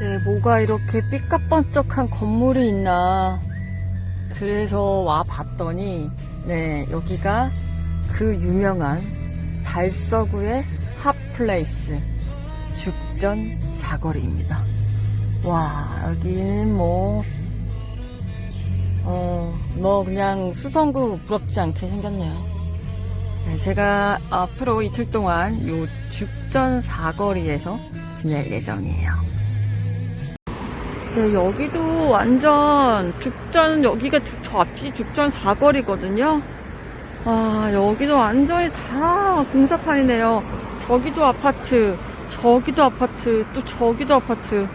네, 뭐가 이렇게 삐까뻔쩍한 건물이 있나. 그래서 와 봤더니, 네, 여기가 그 유명한 달서구의 핫플레이스 죽전 사거리입니다. 와, 여기는 뭐, 어, 뭐 그냥 수성구 부럽지 않게 생겼네요. 네, 제가 앞으로 이틀 동안 요 죽전 사거리에서 지낼 예정이에요. 네, 여기도 완전 죽전, 여기가 죽- 저 앞이 죽전 사거리거든요. 아, 여기도 완전히 다 공사판이네요. 저기도 아파트, 저기도 아파트, 또 저기도 아파트.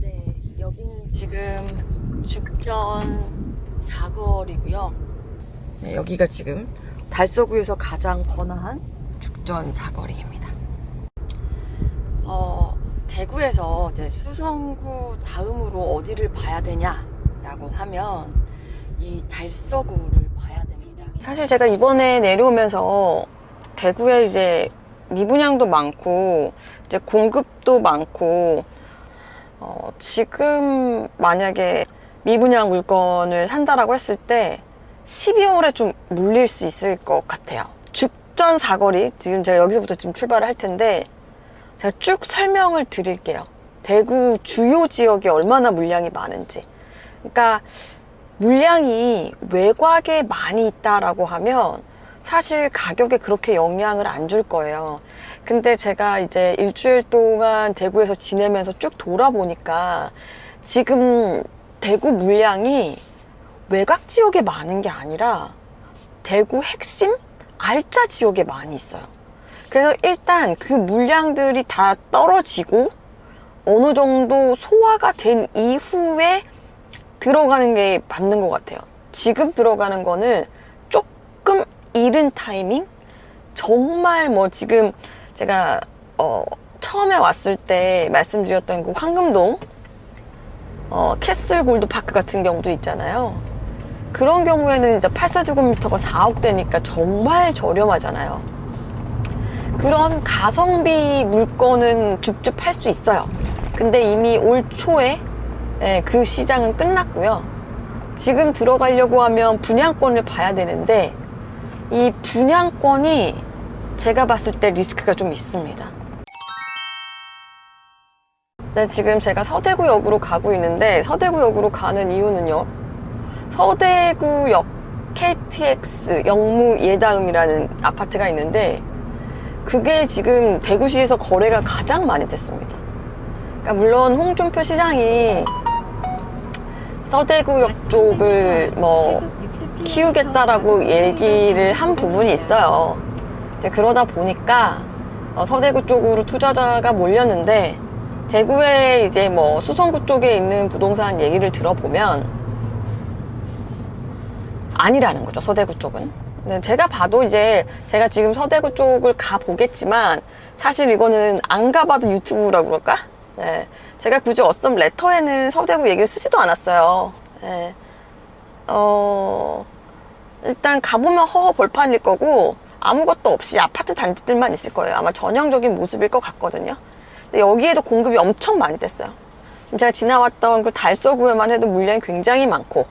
네, 여기는 지금 죽전 사거리고요. 네, 여기가 지금 달서구에서 가장 번화한 죽전 사거리입니다. 어, 대구에서 이제 수성구 다음으로 어디를 봐야 되냐라고 하면 이 달서구를 봐야 됩니다. 사실 제가 이번에 내려오면서 대구에 이제 미분양도 많고 이제 공급도 많고 어, 지금 만약에 미분양 물건을 산다라고 했을 때 12월에 좀 물릴 수 있을 것 같아요. 죽전 사거리 지금 제가 여기서부터 지금 출발을 할 텐데 제가 쭉 설명을 드릴게요. 대구 주요 지역에 얼마나 물량이 많은지. 그러니까 물량이 외곽에 많이 있다라고 하면 사실 가격에 그렇게 영향을 안 줄 거예요. 근데 제가 이제 일주일 동안 대구에서 지내면서 쭉 돌아보니까 지금 대구 물량이 외곽 지역에 많은 게 아니라 대구 핵심 알짜 지역에 많이 있어요. 그래서 일단 그 물량들이 다 떨어지고 어느 정도 소화가 된 이후에 들어가는 게 맞는 것 같아요. 지금 들어가는 거는 조금 이른 타이밍? 정말 뭐 지금 제가 어, 처음에 왔을 때 말씀드렸던 그 황금동 어, 캐슬 골드 파크 같은 경우도 있잖아요. 그런 경우에는 이제 84제곱미터가 4억대니까 정말 저렴하잖아요. 그런 가성비 물건은 줍줍 할수 있어요. 근데 이미 올 초에 예, 그 시장은 끝났고요. 지금 들어가려고 하면 분양권을 봐야 되는데 이 분양권이 제가 봤을 때 리스크가 좀 있습니다. 네, 지금 제가 서대구역으로 가고 있는데 서대구역으로 가는 이유는요. 서대구역 KTX 영무 예다음이라는 아파트가 있는데 그게 지금 대구시에서 거래가 가장 많이 됐습니다. 그러니까 물론 홍준표 시장이 서대구역 쪽을 뭐 키우겠다라고 얘기를 한 부분이 있어요. 이제 그러다 보니까 어, 서대구 쪽으로 투자자가 몰렸는데 대구에 이제 뭐 수성구 쪽에 있는 부동산 얘기를 들어보면 아니라는 거죠. 서대구 쪽은. 네, 제가 봐도 이제 제가 지금 서대구 쪽을 가 보겠지만 사실 이거는 안 가봐도 유튜브라고 그럴까? 네. 제가 굳이 어썸 레터에는 서대구 얘기를 쓰지도 않았어요. 네. 어, 일단 가보면 허허 벌판일 거고 아무것도 없이 아파트 단지들만 있을 거예요. 아마 전형적인 모습일 것 같거든요. 근데 여기에도 공급이 엄청 많이 됐어요. 지금 제가 지나왔던 그 달서구에만 해도 물량이 굉장히 많고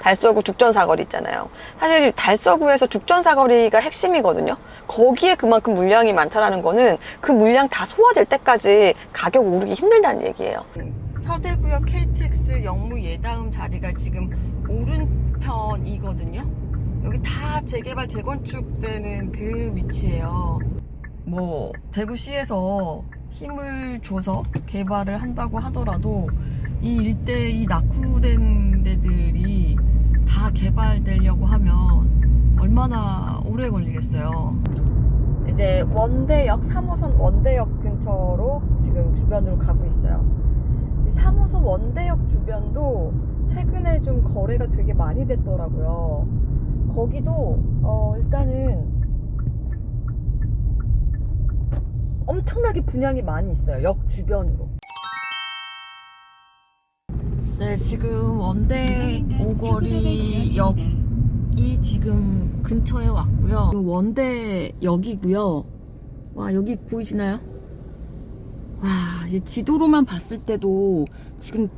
달서구 죽전사거리 있잖아요. 사실 달서구에서 죽전사거리가 핵심이거든요. 거기에 그만큼 물량이 많다라는 거는 그 물량 다 소화될 때까지 가격 오르기 힘들다는 얘기예요. 서대구역 KTX 영무 예다음 자리가 지금 오른편이거든요. 여기 다 재개발 재건축되는 그 위치예요. 뭐 대구시에서 힘을 줘서 개발을 한다고 하더라도 이 일대 이 낙후된 데들이 다 개발되려고 하면 얼마나 오래 걸리겠어요. 이제 원대역 3호선 원대역 근처로 지금 주변으로 가고 있어요. 이 3호선 원대역 주변도 최근에 좀 거래가 되게 많이 됐더라고요. 거기도 어, 일단은 엄청나게 분양이 많이 있어요. 역 주변으로. 네, 지금 원대 오거리 역이 지금 근처에 왔고요. 원대 역이고요. 와, 여기 보이시나요? 와, 이제 지도로만 봤을 때도 지금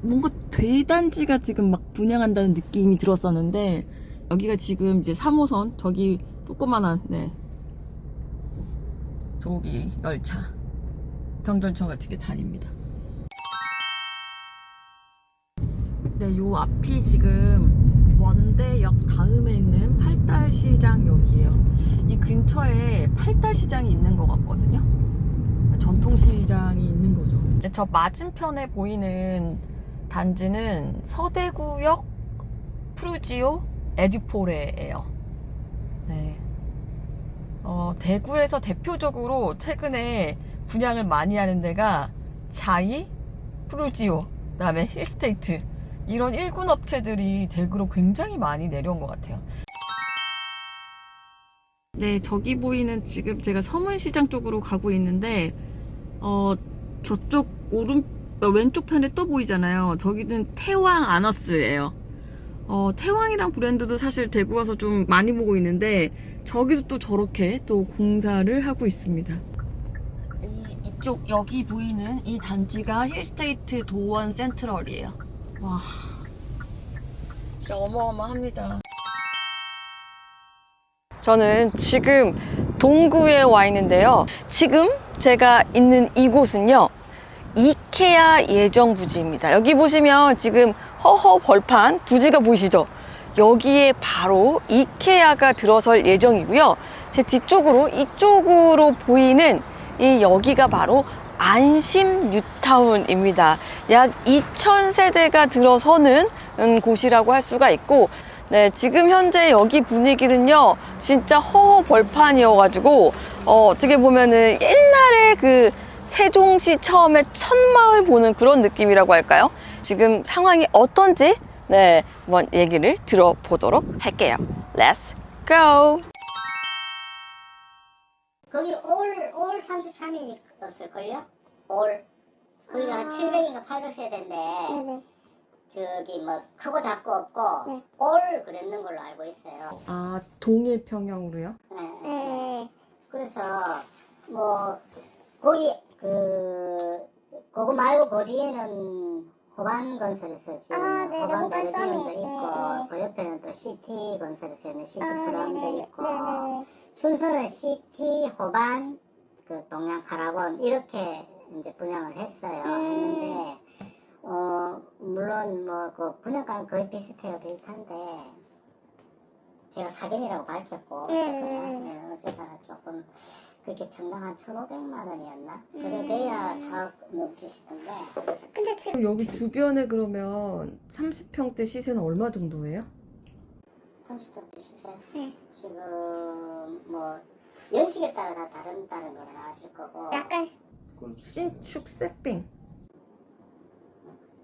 뭔가 대단지가 지금 막 분양한다는 느낌이 들었었는데, 여기가 지금 이제 3호선, 저기 조그만한, 네. 저기 열차. 병전청을 지게 다닙니다. 네, 요 앞이 지금 원대역 다음에 있는 팔달시장역이에요. 이 근처에 팔달시장이 있는 것 같거든요. 전통시장이 있는 거죠. 네, 저 맞은편에 보이는 단지는 서대구역 프루지오 에듀포레예요. 네. 어, 대구에서 대표적으로 최근에 분양을 많이 하는 데가 자이, 프루지오, 그다음에 힐스테이트 이런 일군 업체들이 대구로 굉장히 많이 내려온 것 같아요. 네, 저기 보이는 지금 제가 서문시장 쪽으로 가고 있는데, 어, 저쪽 오른, 어, 왼쪽 편에 또 보이잖아요. 저기는 태왕 아너스예요. 어, 태왕이랑 브랜드도 사실 대구 와서 좀 많이 보고 있는데, 저기도 또 저렇게 또 공사를 하고 있습니다. 이, 이쪽, 여기 보이는 이 단지가 힐스테이트 도원 센트럴이에요. 와, 진짜 어마어마합니다. 저는 지금 동구에 와 있는데요. 지금 제가 있는 이곳은요. 이케아 예정 부지입니다. 여기 보시면 지금 허허 벌판 부지가 보이시죠? 여기에 바로 이케아가 들어설 예정이고요. 제 뒤쪽으로 이쪽으로 보이는 이 여기가 바로 안심 뉴타운입니다. 약 2,000세대가 들어서는 음, 곳이라고 할 수가 있고 네, 지금 현재 여기 분위기는요, 진짜 허허 벌판이어가지고, 어, 어떻게 보면은 옛날에 그 세종시 처음에 천마을 보는 그런 느낌이라고 할까요? 지금 상황이 어떤지, 네, 한번 얘기를 들어보도록 할게요. Let's go! 거기 올, 올 33일이었을걸요? 올. 거기가 한 700인가 800세대인데, 네네. 저기 뭐, 크고 작고 없고, 네. 올 그랬는 걸로 알고 있어요. 아, 동일 평형으로요? 네. 네. 그래서, 뭐, 거기, 그, 그거 말고 그 뒤에는 호반 건설에서 지금 아, 네네, 호반 호반 베르디움도 서밋. 있고, 네. 그 옆에는 또 시티 건설에서 있는 시티 아, 프람도 네네. 있고, 네네네. 순서는 시티, 호반, 그 동양 파라곤 이렇게 이제 분양을 했어요. 음. 했는데 어 물론 뭐 그 분양가는 거의 비슷해요. 비슷한데 제가 사견이라고 밝혔고 네, 어쨌거나 네, 네, 어쨌거나 조금 그게 평당 한 1,500만 원이었나? 그래 음. 돼야 4억 넘지 싶은데 근데 지금 여기 주변에 그러면 30평대 시세는 얼마 정도예요? 30평대 시세 네. 지금 뭐 연식에 따라 다 다른 다른 거는 아실 거고 약간 신축 세빙.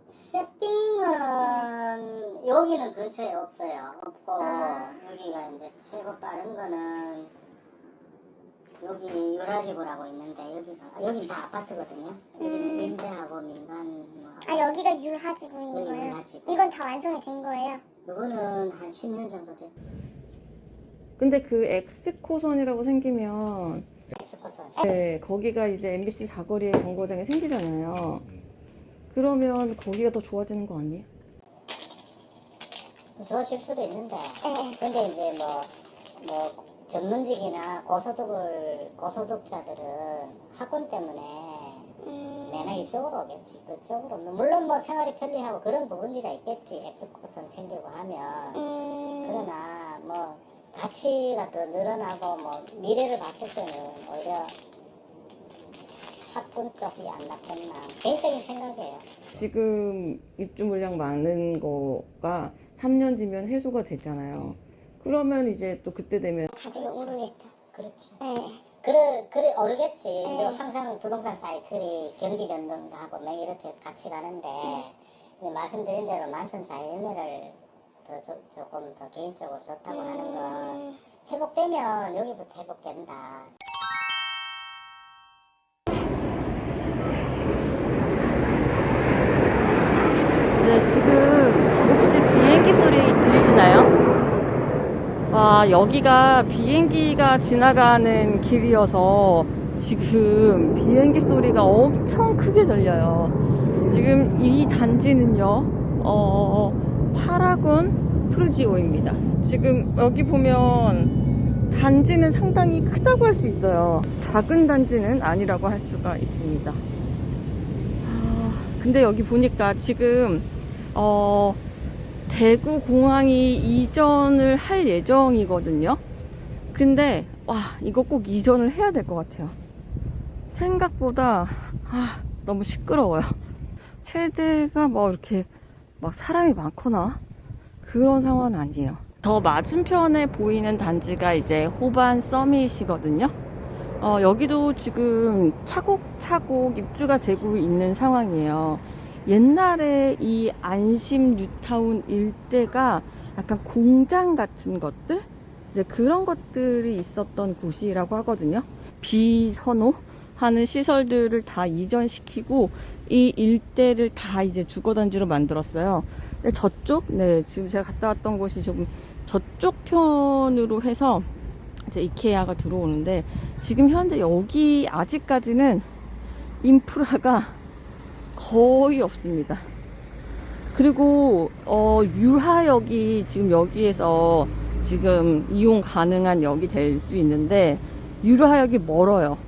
세팅은 여기는 근처에 없어요. 없고 아. 여기가 이제 최고 빠른 거는 여기 유라지구라고 있는데 여기가 여기 다 아파트거든요. 여기는 음. 임대하고 민간 뭐 아 여기가 율하지구인 여기 거예요. 유라지구. 이건 다 완성이 된 거예요. 이거는 한 10년 정도 됐. 근데 그 엑스코선이라고 생기면 네, 거기가 이제 MBC 사거리에 정거장이 생기잖아요. 그러면 거기가 더 좋아지는 거 아니에요? 좋아질 수도 있는데 네. 근데 이제 뭐, 뭐, 전문직이나 고소득을, 고소득자들은 학원 때문에 음, 매나 이쪽으로 오겠지. 그쪽으로. 물론 뭐 생활이 편리하고 그런 부분들이 있겠지. 엑스코선 생기고 하면. 음, 그러나 뭐 가치가 더 늘어나고 뭐 미래를 봤을 때는 오히려 학군 쪽이 안 낫겠나. 개인적인 생각이에요. 지금 입주 물량 많은 거가 3년 뒤면 해소가 됐잖아요. 그러면 이제 또 그때 되면 가격이 오르겠죠. 그렇지. 네. 그래, 그래, 오르겠지. 이제 네. 항상 부동산 사이클이 경기 변동도 하고 막 이렇게 같이 가는데, 근데 말씀드린 대로 만촌 자연매를 더 조, 조금 더 개인적으로 좋다고 하는 건 음, 회복되면 여기부터 회복된다. 네, 지금 혹시 비행기 소리 들리시나요? 와, 아, 여기가 비행기가 지나가는 길이어서 지금 비행기 소리가 엄청 크게 들려요. 지금 이 단지는요, 어, 파라곤 프루지오입니다. 지금 여기 보면 단지는 상당히 크다고 할 수 있어요. 작은 단지는 아니라고 할 수가 있습니다. 아, 근데 여기 보니까 지금, 어, 대구 공항이 이전을 할 예정이거든요. 근데 와 이거 꼭 이전을 해야 될 것 같아요. 생각보다 아, 너무 시끄러워요. 세대가 뭐 이렇게 막 사람이 많거나 그런 상황은 아니에요. 더 맞은편에 보이는 단지가 이제 호반 서밋이거든요. 어, 여기도 지금 차곡차곡 입주가 되고 있는 상황이에요. 옛날에 이 안심 뉴타운 일대가 약간 공장 같은 것들? 이제 그런 것들이 있었던 곳이라고 하거든요. 비선호 하는 시설들을 다 이전시키고 이 일대를 다 이제 주거단지로 만들었어요. 근데 저쪽, 네, 지금 제가 갔다 왔던 곳이 조금 저쪽 편으로 해서 이제 이케아가 들어오는데 지금 현재 여기 아직까지는 인프라가 거의 없습니다. 그리고 어, 율하역이 지금 여기에서 지금 이용 가능한 역이 될 수 있는데 율하역이 멀어요.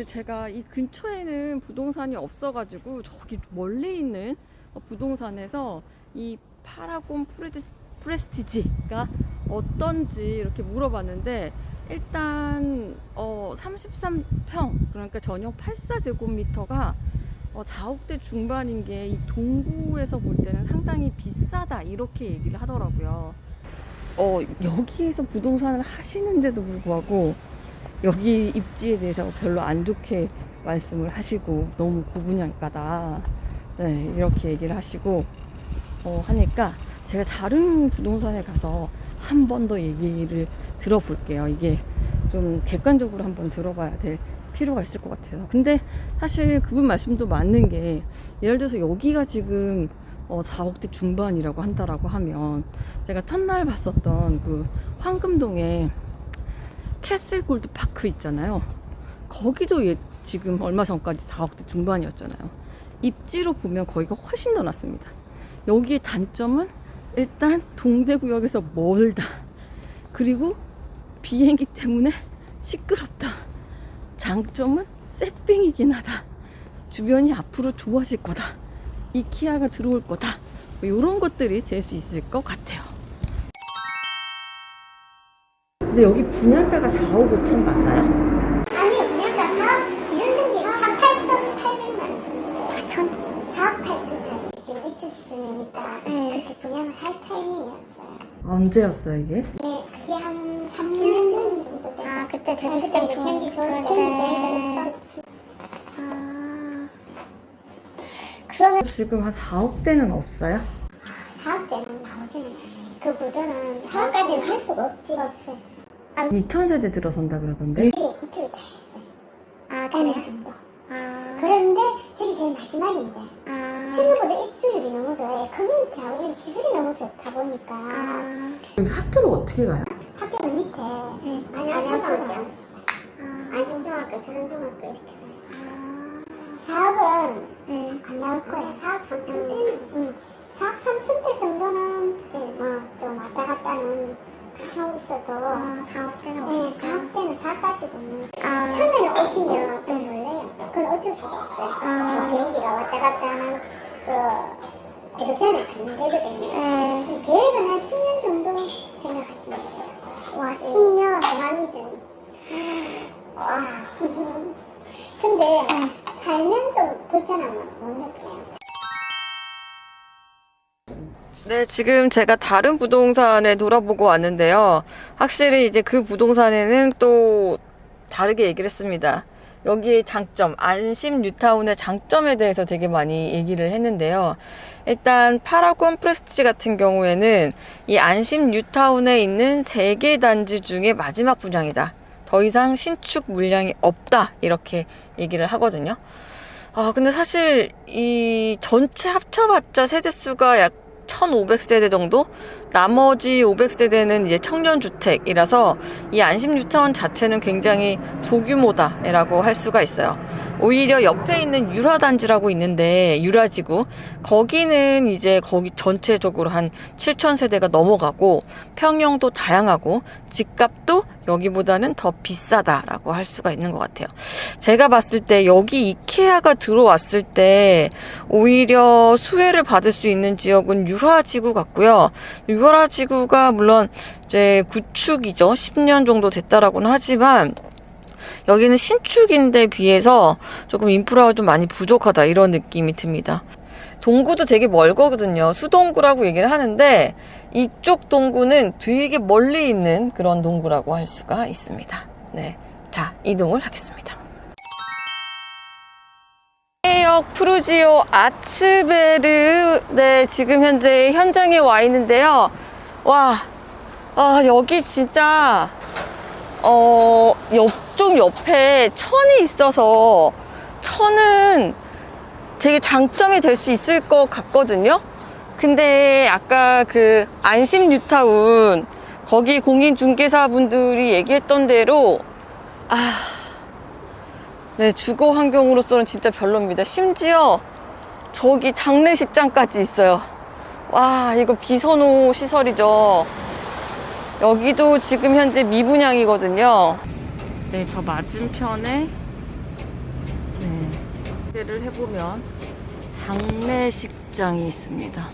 제가 이 근처에는 부동산이 없어가지고 저기 멀리 있는 부동산에서 이 파라곤 프레스, 프레스티지가 어떤지 이렇게 물어봤는데 일단 어 33평 그러니까 전용 84제곱미터가 어 4억대 중반인 게 이 동구에서 볼 때는 상당히 비싸다 이렇게 얘기를 하더라고요. 어 여기에서 부동산을 하시는데도 불구하고 여기 입지에 대해서 별로 안 좋게 말씀을 하시고 너무 고분양가다 네, 이렇게 얘기를 하시고 어, 하니까 제가 다른 부동산에 가서 한 번 더 얘기를 들어볼게요. 이게 좀 객관적으로 한번 들어봐야 될 필요가 있을 것 같아요. 근데 사실 그분 말씀도 맞는 게 예를 들어서 여기가 지금 어, 4억대 중반이라고 한다라고 하면 제가 첫날 봤었던 그 황금동에 캐슬 골드 파크 있잖아요. 거기도 예, 지금 얼마 전까지 4억대 중반이었잖아요. 입지로 보면 거기가 훨씬 더 낫습니다. 여기의 단점은 일단 동대구역에서 멀다. 그리고 비행기 때문에 시끄럽다. 장점은 쎄빙이긴 하다. 주변이 앞으로 좋아질 거다. 이키아가 들어올 거다. 이런 것들이 될 수 있을 것 같아요. 근데 여기 분양가가 4억 5천 맞아요? 아니요, 그러니까 4억, 기준층이 4억 8천 8백만 원 정도 돼요. 4천? 4억 8천. 지금 입주 시즌이니까 그렇게 분양을 할 타이밍이었어요. 언제였어요 이게? 네, 그게 한 3년 정도 돼요. 아, 그때 대구 시장 좀 경기 서울 그때- 경기 저희가 아, 그러면 지금 한 4억대는 없어요? 4억 대는 나오지는 않아요. 그 무드는 4억까지는 할 수가 없지. 없어요. 2000세대 들어선다 그러던데? 이게 입주를 다 했어요. 아, 어느 정도. 아. 그런데 저기 제일 마지막인데. 아. 생각보다 입주율이 너무 좋아요. 커뮤니티하고 이런 시설이 너무 좋다 보니까. 아. 여기 학교를 어떻게 가요? 학교는 밑에 네. 안양초등학교 있어요. 안심중학교, 서른중학교 이렇게 사업은 안 나올 거예요. 사업 3천 대는. 응. 사업 3천 대 정도는 예, 뭐좀 왔다 갔다는 다 하고 있어도 사업 때는 네, 사업 때는 사가지고는 처음에는 오시면 좀 놀래요. 그건 어쩔 수가 없어요. 비행기가 왔다 갔다 하는 그 고속전에 가는 데거든요. 좀 계획은 한 10년 정도 생각하시면 돼요. 와, 10년? 대만이죠. 와. 근데 살면 좀 불편함은 못 느껴요. 네, 지금 제가 다른 부동산에 돌아보고 왔는데요. 확실히 이제 그 부동산에는 또 다르게 얘기를 했습니다. 여기의 장점, 안심 뉴타운의 장점에 대해서 되게 많이 얘기를 했는데요. 일단 파라곤 프레스티지 같은 경우에는 이 안심 뉴타운에 있는 세 개 단지 중에 마지막 분양이다. 더 이상 신축 물량이 없다. 이렇게 얘기를 하거든요. 아, 근데 사실 이 전체 합쳐봤자 세대 수가 약 1,500세대 정도? 나머지 500세대는 이제 청년주택이라서 이 안심뉴타운 자체는 굉장히 소규모다라고 할 수가 있어요. 오히려 옆에 있는 유라단지라고 있는데 유라지구 거기는 이제 거기 전체적으로 한 7,000세대가 넘어가고 평형도 다양하고 집값도 여기보다는 더 비싸다라고 할 수가 있는 것 같아요. 제가 봤을 때 여기 이케아가 들어왔을 때 오히려 수혜를 받을 수 있는 지역은 유라지구 같고요. 유라지구가 물론 이제 구축이죠. 10년 정도 됐다라고는 하지만 여기는 신축인데 비해서 조금 인프라가 좀 많이 부족하다 이런 느낌이 듭니다. 동구도 되게 멀거든요. 수동구라고 얘기를 하는데 이쪽 동구는 되게 멀리 있는 그런 동구라고 할 수가 있습니다. 네. 자, 이동을 하겠습니다. 해역 프루지오 아츠베르 네 지금 현재 현장에 와 있는데요 와 아, 여기 진짜 어 옆쪽 옆에 천이 있어서 천은 되게 장점이 될 수 있을 것 같거든요 근데 아까 그 안심 뉴타운 거기 공인중개사분들이 얘기했던 대로 아 네, 주거 환경으로서는 진짜 별로입니다. 심지어 저기 장례식장까지 있어요. 와, 이거 비선호 시설이죠. 여기도 지금 현재 미분양이거든요. 네, 저 맞은편에 네, 를 해보면 장례식장이 있습니다.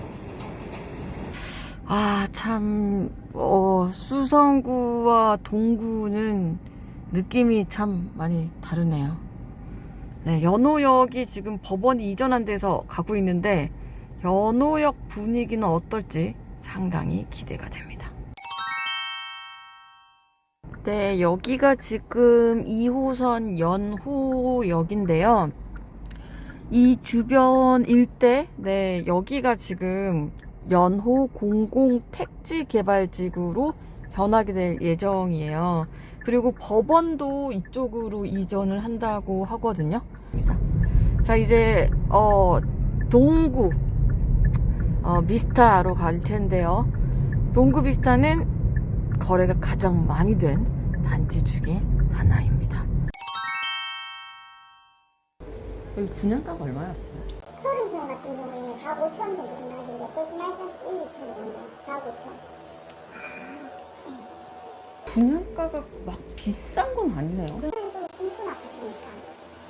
아, 참, 어, 수성구와 동구는 느낌이 참 많이 다르네요. 네, 연호역이 지금 법원이 이전한 데서 가고 있는데 연호역 분위기는 어떨지 상당히 기대가 됩니다. 네, 여기가 지금 2호선 연호역인데요. 이 주변 일대, 네, 여기가 지금 연호 공공 택지 개발지구로 변하게 될 예정이에요. 그리고 법원도 이쪽으로 이전을 한다고 하거든요. 자, 이제, 어, 동구, 어, 비스타로 갈 텐데요. 동구 비스타는 거래가 가장 많이 된 단지 중에 하나입니다. 여기 분양가가 얼마였어요? 서른 평 같은 경우에는 4, 5천 정도 생각하시는데 벌써 라이선스 1, 2천 정도 4, 5천 분양가가 막 비싼 건 아니네요. 그냥 좀 이쁜 아파트니까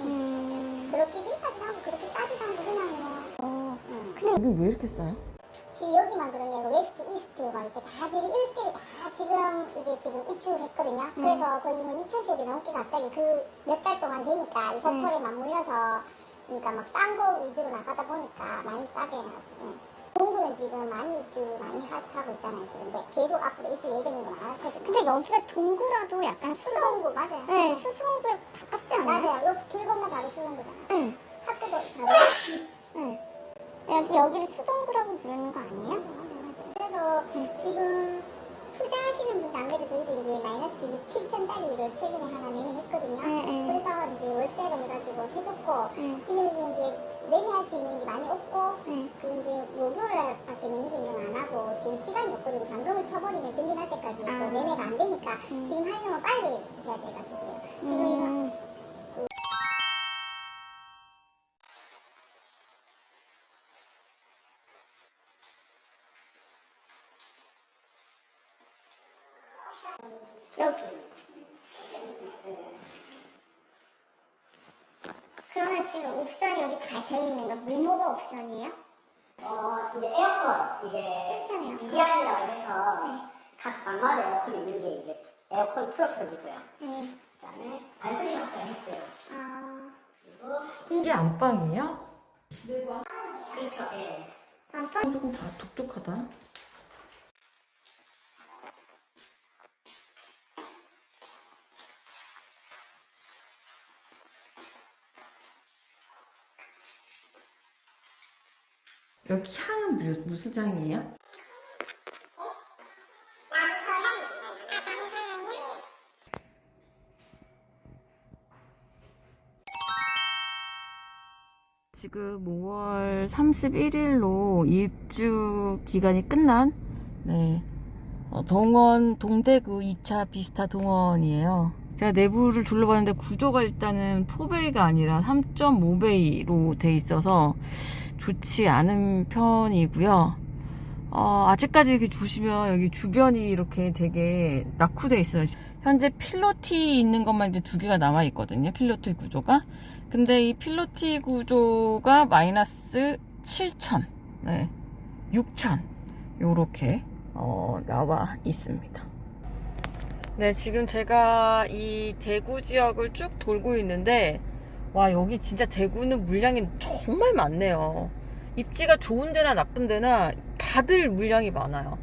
음... 그렇게 비싸지 않고 그렇게 싸지도 않고 그냥 뭐 음. 근데 여기 왜 이렇게 싸요? 지금 여기만 그런 게 아니고 웨스트, 이스트 막 이렇게 다 지금 일대에 다 지금 이게 지금 입주를 했거든요. 그래서 거의 뭐 2천 세대 넘게 갑자기 그 몇 달 동안 되니까 이사철에 맞물려서 그러니까 막 싼 거 위주로 나가다 보니까 많이 싸게 해가지고. 동구는 지금 많이 입주 많이 하, 고 있잖아요. 지금 이제 계속 앞으로 입주 예정인 게 많거든요. 근데 여기가 동구라도 약간 수성구 맞아요. 네, 수성구에 가깝지 않아요? 맞아요. 여길 건너 바로 수성구잖아요. 응. 학교도 바로. 응. 여기, 여기를 수동구라고 부르는 거 아니에요? 맞아, 맞아, 맞아. 그래서 지금 투자하시는 분들 안 그래도 저희도 이제 마이너스 6, 7천짜리를 최근에 하나 매매했거든요. 그래서 이제 월세로 해가지고 해줬고, 지금 이게 이제 매매할 수 있는 게 많이 없고, 그 이제 목요일밖에 매매 변경 안 하고, 지금 시간이 없거든요. 잔금을 쳐버리면 정리할 때까지 또 매매가 안 되니까, 지금 하려면 빨리 해야 돼가지고요. 지금 이거 여기. 그러면 지금 옵션이 여기 다 돼 있는 거 뭐뭐가 옵션이에요? 어, 이제 에어컨, 이제 시스템이요? ER이라고 해서 각 방마다 에어컨 있는 게 이제 에어컨 풀옵션이고요. 네. 그 다음에 발코니 확장 했고요. 아, 그리고 이게 안방이에요? 그렇죠, 예. 안방 조금 다 독특하다. 여기 향은 무- 무슨 향이에요? 지금 5월 31일로 입주 기간이 끝난 네, 어, 동원 동대구 2차 비스타 동원이에요. 제가 내부를 둘러봤는데 구조가 일단은 4베이가 아니라 3.5베이로 돼 있어서 좋지 않은 편이고요. 어, 아직까지 이렇게 보시면 여기 주변이 이렇게 되게 낙후돼 있어요. 현재 필로티 있는 것만 이제 두 개가 남아 있거든요. 필로티 구조가. 근데 이 필로티 구조가 마이너스 7천, 네, 6천 요렇게 어, 나와 있습니다. 네, 지금 제가 이 대구 지역을 쭉 돌고 있는데 와 여기 진짜 대구는 물량이 정말 많네요. 입지가 좋은 데나 나쁜 데나 다들 물량이 많아요.